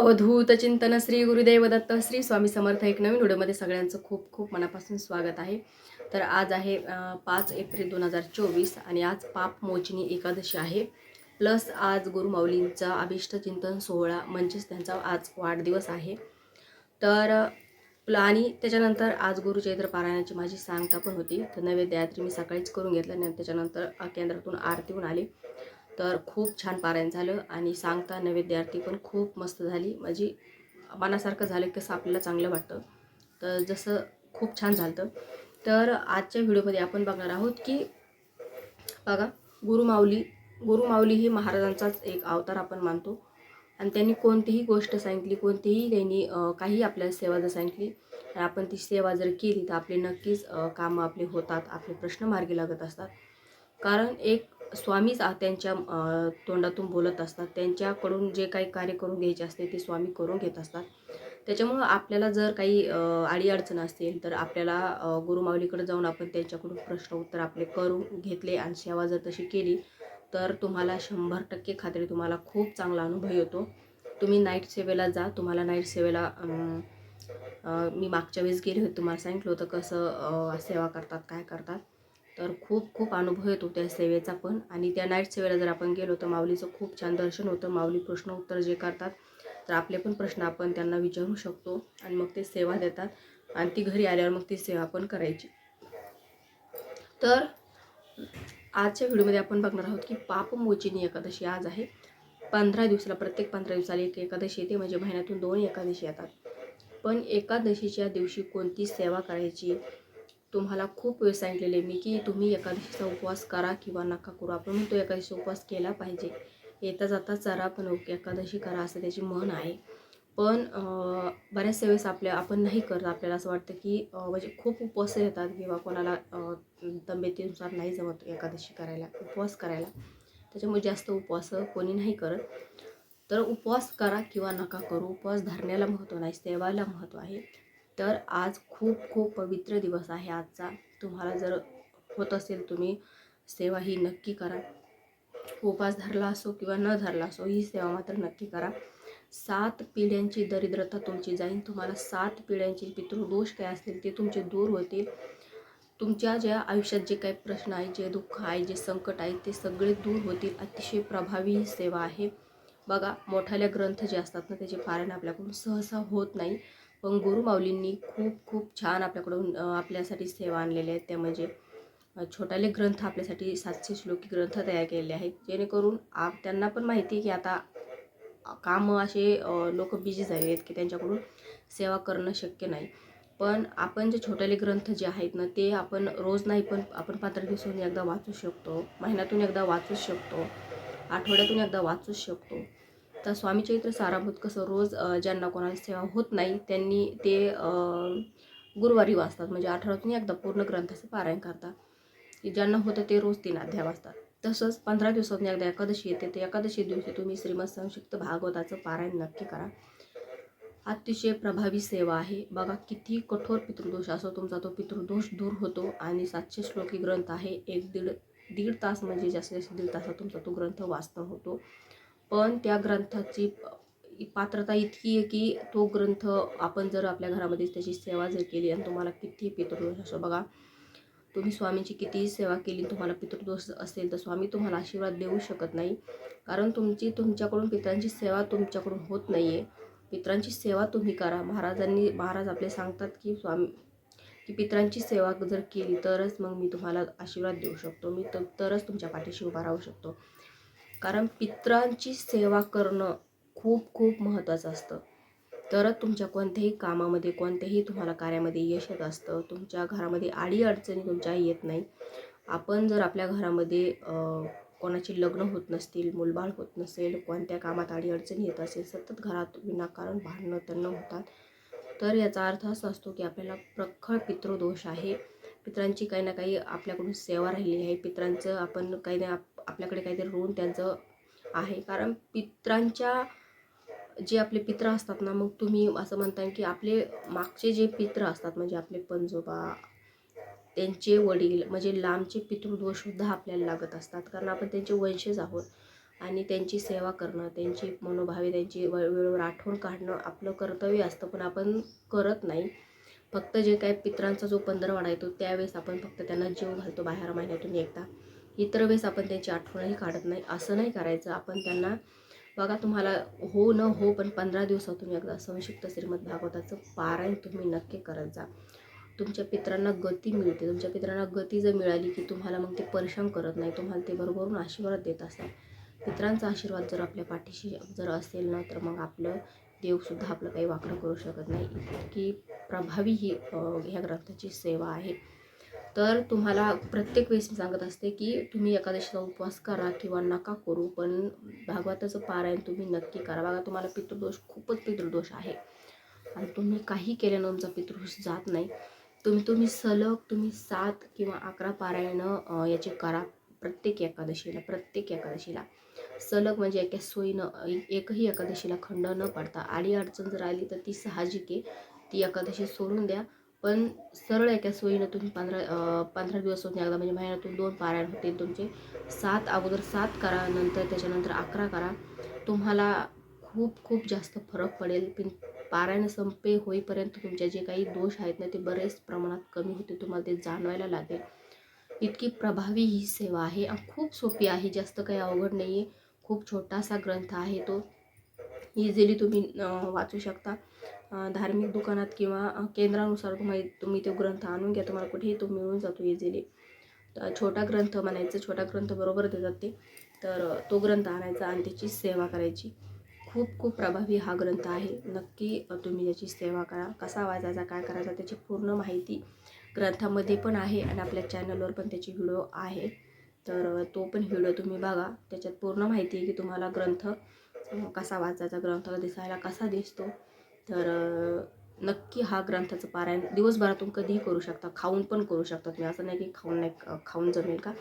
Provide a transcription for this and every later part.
अवधूत चिंतन श्री गुरुदेव दत्त श्री स्वामी समर्थ एक नवीन व्हिडिओमध्ये सगळ्यांचं खूप खूप मनापासून स्वागत आहे. तर आज आहे पाच एप्रिल दोन हजार चोवीस आणि आज पाप मोचनी एकादशी आहे. प्लस आज गुरुमाऊलींचा अभिष्ट चिंतन सोहळा म्हणजेच त्यांचा आज वाढदिवस आहे. तर आणि त्याच्यानंतर आज गुरुचैत्र पारायणाची माझी सांगता पण होती. तर नैवेद्यात्री मी सकाळीच करून घेतलं आणि त्याच्यानंतर अं, केंद्रातून आरतीहून आली. तर खूप छान पारायण झालं आणि सांगता नैवेद्य आरती पण खूप मस्त झाली. म्हणजे मनासारखं झालं कसं आपल्याला चांगलं वाटतं. तर जसं खूप छान झालं तर आजच्या व्हिडिओमध्ये आपण बघणार आहोत की बघा गुरुमाऊली गुरुमाऊली ही महाराजांचाच एक अवतार आपण मानतो. आणि त्यांनी कोणतीही गोष्ट सांगितली कोणतीही त्यांनी काही आपल्याला सेवा जर सांगितली आणि आपण ती सेवा जर केली तर आपले नक्कीच कामं आपले होतात आपले प्रश्न मार्गी लागत असतात. कारण एक स्वामीच त्यांच्या तोंडातून बोलत असतात. त्यांच्याकडून जे काही कार्य करून घ्यायचे असते ते स्वामी करून घेत असतात. त्याच्यामुळं आपल्याला जर काही अडीअडचण असेल तर आपल्याला अं, गुरुमाऊलीकडे जाऊन आपण त्यांच्याकडून प्रश्न उत्तर आपले करून घेतले आणि सेवा जर तशी केली तर तुम्हाला शंभर टक्के खात्री तुम्हाला खूप चांगला अनुभव येतो. तुम्ही नाईट सेवेला जा. तुम्हाला नाईट सेवेला मी मागच्या वेळेस गेले होते तुम्हाला सांगितलं होतं कसं सेवा करतात काय करतात. तर खूप खूप अनुभव येतो त्या सेवेचा पण. आणि त्या नाईट सेवेला जर आपण गेलो तर माऊलीचं खूप छान दर्शन होतं. माऊली प्रश्न उत्तर जे करतात तर आपले पण प्रश्न आपण त्यांना विचारू शकतो आणि मग ते सेवा देतात. आणि ती घरी आल्यावर मग ती सेवा पण करायची. तर आजच्या व्हिडिओमध्ये आपण बघणार आहोत की पापमोचिनी एकादशी आज आहे. पंधरा दिवसाला प्रत्येक पंधरा दिवसाला एक एकादशी येते. म्हणजे महिन्यातून दोन एकादशी येतात. पण एकादशीच्या दिवशी कोणती सेवा करायची? तुम्हाला खूप वेळ सांगितलेले मी की तुम्ही एकादशीचा उपवास करा किंवा नका करू. आपण म्हणतो एकादशीचा उपवास केला पाहिजे. येता जाता चरा पण ओके एकादशी करा असं त्याची म्हण आहे. पण बऱ्याचशा वेळेस आपल्या आपण नाही करत. आपल्याला असं वाटतं की म्हणजे खूप उपवास येतात किंवा कोणाला तब्येतीनुसार नाही जमत एकादशी करायला उपवास करायला. त्याच्यामुळे जास्त उपवास कोणी नाही करत. तर उपवास करा किंवा नका करू. उपवास धरण्याला महत्त्व नाही सेवायला महत्त्व आहे. तर आज खूप खूप पवित्र दिवस आहे. आजचा तुम्हाला जर होत असेल तुम्ही सेवा ही नक्की करा. उपास धरला असो किंवा न धरला असो ही सेवा मात्र नक्की करा. सात पिढ्यांची दरिद्रता तुमची जाईल तुम्हाला सात पिढ्यांचे पितृदोष काय असतील ते तुमचे दूर होतील. तुमच्या ज्या आयुष्यात जे काही प्रश्न आहे जे दुःख आहे जे संकट आहे ते सगळे दूर होतील. अतिशय प्रभावी ही सेवा आहे. बघा मोठाल्या ग्रंथ जे असतात ना त्याचे पारायण आपल्याकडून सहसा होत नाही. पण गुरुमाऊलींनी खूप खूप छान आपल्याकडून आपल्यासाठी सेवा आणलेल्या आहेत. त्या म्हणजे छोटाले ग्रंथ आपल्यासाठी सातशे श्लोकी ग्रंथ तयार केलेले आहेत. जेणेकरून आप त्यांना पण माहिती आहे की आता कामं असे लोक बिझी झाले आहेत की त्यांच्याकडून सेवा करणं शक्य नाही. पण आपण जे छोटेले ग्रंथ जे आहेत ना ते आपण रोज नाही पण आपण पंधरा दिवसातून एकदा वाचू शकतो. महिन्यातून एकदा वाचू शकतो. आठवड्यातून एकदा वाचू शकतो. तर स्वामी चरित्र साराभूत कसं रोज ज्यांना कोणाला सेवा होत नाही त्यांनी ते गुरुवारी वाचतात. म्हणजे आठवड्यातून एकदा पूर्ण ग्रंथाचं पारायण करतात. की ज्यांना होतं ते रोज तीन अध्याय वाचतात. तसंच पंधरा दिवसातून एकदा एकादशी येते. ते एकादशी दिवशी तुम्ही श्रीमद संक्षिप्त भागवताचं पारायण नक्की करा. अतिशय प्रभावी सेवा आहे. बघा किती कठोर पितृदोष असो तुमचा तो पितृदोष दूर होतो आणि सातशे श्लोकी ग्रंथ आहे. एक दीड दीड तास म्हणजे जास्तीत जास्त दीड तासात तुमचा तो ग्रंथ वाचणं होतो. पण त्या ग्रंथाची पात्रता इतकी आहे की तो ग्रंथ आपण जर आपल्या घरामध्ये त्याची सेवा जर केली आणि तुम्हाला किती पितृदोष असो बघा तुम्ही स्वामींची कितीही सेवा केली तुम्हाला पितृदोष असेल तर स्वामी तुम्हाला आशीर्वाद देऊ शकत नाही. कारण तुमची तुमच्याकडून पितरांची सेवा तुमच्याकडून होत नाही आहे पित्रांची सेवा तुम्ही करा. महाराजांनी महाराज आपले सांगतात की स्वामी की पितरांची सेवा जर केली तरच मग मी तुम्हाला आशीर्वाद देऊ शकतो. मी तर तरच तुमच्या पाठीशी उभा राहू शकतो. कारण पितरांची सेवा करणं खूप खूप महत्त्वाचं असतं. तरच तुमच्या कोणत्याही कामामध्ये कोणत्याही तुम्हाला कार्यामध्ये यश येत असतं. तुमच्या घरामध्ये आडी अडचणी तुमच्या येत नाही. आपण जर आपल्या घरामध्ये कोणाची लग्न होत नसतील मुलबाळ होत नसेल कोणत्या कामात आडी अडचणी येत असेल सतत घरात विनाकारण भांडणं त्यांना होतात. तर याचा अर्थ असा असतो की आपल्याला प्रखर पितृदोष आहे. पित्रांची काही ना काही आपल्याकडून सेवा राहिली आहे. पितरांचं आपण काही ना आप- आपल्याकडे काहीतरी ऋण त्यांचं आहे. कारण पितरांच्या जे आपले पित्र असतात ना मग तुम्ही असं म्हणता की आपले मागचे जे पित्र असतात म्हणजे आपले पंजोबा त्यांचे वडील म्हणजे लांबचे पितृदोषसुद्धा आपल्याला लागत असतात. कारण आपण त्यांचे वंशज आहोत आणि त्यांची सेवा करणं त्यांची मनोभावे त्यांची वेळेवर आठवण काढणं आपलं कर्तव्य असतं. पण आपण करत नाही. फक्त जे काय पित्रांचा जो पंधरवाडा येतो त्यावेळेस आपण फक्त त्यांना जीव घालतो बाहेर महिन्यातून एकदा. इतर वेळेस आपण त्यांची आठवणही काढत नाही असं नाही करायचं. आपण त्यांना बघा तुम्हाला हो न हो पण पंधरा दिवसातून एकदा संक्षिप्त श्रीमद भागवताचं पारायण तुम्ही नक्की करत जा. तुमच्या पित्रांना गती मिळते. तुमच्या पित्रांना गती जर मिळाली की तुम्हाला मग ते परिश्रम करत नाही. तुम्हाला ते बरोबरून आशीर्वाद देत असतात. पित्रांचा आशीर्वाद जर आपल्या पाठीशी जर असेल ना तर मग आपलं देवसुद्धा आपलं काही वाकडं करू शकत नाही. इतकी प्रभावी ही ह्या ग्रंथाची सेवा आहे. तर तुम्हाला प्रत्येक वेळेस मी सांगत असते की तुम्ही एकादशीचा उपवास करा किंवा नका करू पण भागवताचं पारायण तुम्ही नक्की करा. बघा तुम्हाला पितृदोष खूपच पितृदोष आहे. आणि तुम्ही काही केल्यानं तुमचा पितृदोष जात नाही. तुम्ही तुम्ही सलग तुम्ही सात किंवा अकरा पारायणं याचे करा प्रत्येक एकादशीला प्रत्येक एकादशीला. सलग म्हणजे एका सोयीनं एकही एकादशीला खंड न पडता आडी अडचण जर आली तर ती साहजिक आहे. ती एकादशी सोडून द्या. पण सरळ एका सोयीनं तुम्ही पंधरा पंधरा दिवस होऊन एकदा म्हणजे महिन्यातून दोन पारायण होते. तुमचे सात अगोदर सात करा नंतर त्याच्यानंतर अकरा करा. तुम्हाला खूप खूप जास्त फरक पडेल. पण पारायण संपे होईपर्यंत तुमचे जे काही दोष आहेत ना ते बरेच प्रमाणात कमी होते तुम्हाला ते जाणवायला लागेल. इतकी प्रभावी ही सेवा आहे खूप सोपी आहे. जास्त काही अवघड नाही आहे खूप छोटासा ग्रंथ आहे तो. इझिली तुम्ही वाचू शकता. धार्मिक दुकानात किंवा केंद्रानुसार तुम्ही तुम्ही तो ग्रंथ आणून घ्या. तुम्हाला कुठेही तो मिळून जातो इझिली तर छोटा ग्रंथ म्हणायचं छोटा ग्रंथ बरोबर देतात ते. तर तो ग्रंथ आणायचा आणि त्याची सेवा करायची. खूप खूप प्रभावी हा ग्रंथ आहे. नक्की तुम्ही त्याची सेवा करा. कसा वाचायचा काय करायचा त्याची पूर्ण माहिती ग्रंथामध्ये पण आहे आणि आपल्या चॅनलवर पण त्याची व्हिडिओ आहे. तर तो पण व्हिडिओ तुम्ही बघा. त्याच्यात पूर्ण माहिती आहे की तुम्हाला ग्रंथ कसा वाचायचा ग्रंथ दिसायला कसा दिसतो. तर नक्की हा ग्रंथाचं पारायण दिवसभरातून कधीही करू शकता. खाऊन पण करू शकता तुम्ही. असं नाही की खाऊन नाही खाऊन जमेल का?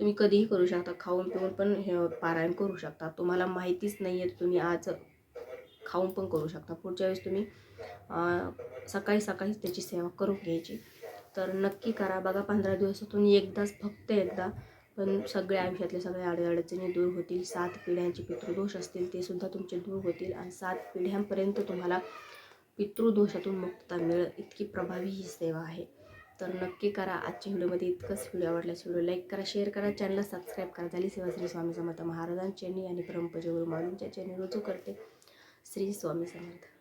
तुम्ही कधीही करू शकता. खाऊन पिऊन पण हे पारायण करू शकता. तुम्हाला माहितीच नाही आहे तुम्ही आज खाऊन पण करू शकता. पुढच्या वेळेस तुम्ही सकाळी सकाळीच त्याची सेवा करून घ्यायची. तर नक्की करा. बघा पंधरा दिवसातून एकदाच फक्त एकदा पण सगळ्या आयुष्यातले सगळे अडचणी दूर होतील. सात पिढ्यांचे पितृदोष असतील ते सुद्धा तुमचे दूर होतील आणि सात पिढ्यांपर्यंत तुम्हाला पितृदोषातून मुक्तता मिळेल. इतकी प्रभावी ही सेवा आहे. तर नक्की करा आजच्या व्हिडिओमध्ये इतकंच. व्हिडिओ आवडल्यास व्हिडिओ लाईक करा शेअर करा चॅनलला सबस्क्राईब करा. झाली सेवा श्री स्वामी समर्थ महाराजांची आणि परमपूज्य गुरु माऊलींच्या चरणी रुजू करते. श्री स्वामी समर्थ.